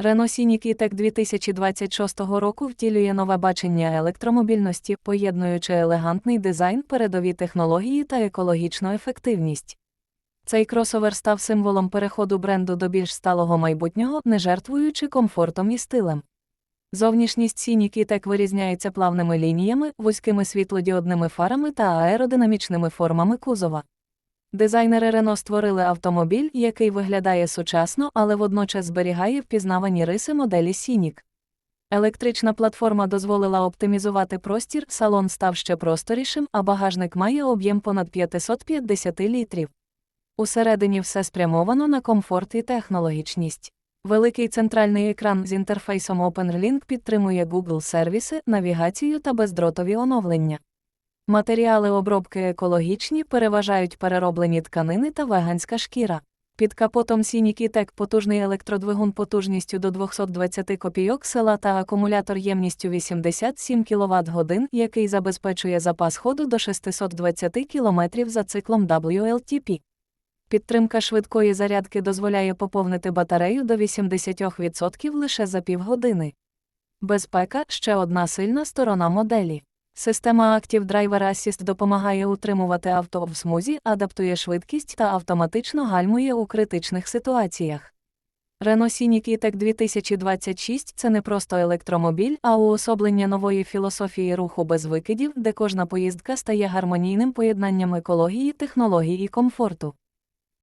Renault Scenic E-Tech 2026 року втілює нове бачення електромобільності, поєднуючи елегантний дизайн, передові технології та екологічну ефективність. Цей кросовер став символом переходу бренду до більш сталого майбутнього, не жертвуючи комфортом і стилем. Зовнішність Scenic E-Tech вирізняється плавними лініями, вузькими світлодіодними фарами та аеродинамічними формами кузова. Дизайнери Renault створили автомобіль, який виглядає сучасно, але водночас зберігає впізнавані риси моделі Scenic. Електрична платформа дозволила оптимізувати простір, салон став ще просторішим, а багажник має об'єм понад 550 літрів. Усередині все спрямовано на комфорт і технологічність. Великий центральний екран з інтерфейсом OpenLink підтримує Google сервіси, навігацію та бездротові оновлення. Матеріали обробки екологічні переважають перероблені тканини та веганська шкіра. Під капотом E-Tech потужний електродвигун потужністю до 220 копійок села та акумулятор ємністю 87 кВт годин, який забезпечує запас ходу до 620 км за циклом WLTP. Підтримка швидкої зарядки дозволяє поповнити батарею до 80% лише за півгодини. Безпека ще одна сильна сторона моделі. Система Active Driver Assist допомагає утримувати авто в смузі, адаптує швидкість та автоматично гальмує у критичних ситуаціях. Renault Scenic E-Tech 2026 – це не просто електромобіль, а уособлення нової філософії руху без викидів, де кожна поїздка стає гармонійним поєднанням екології, технологій і комфорту.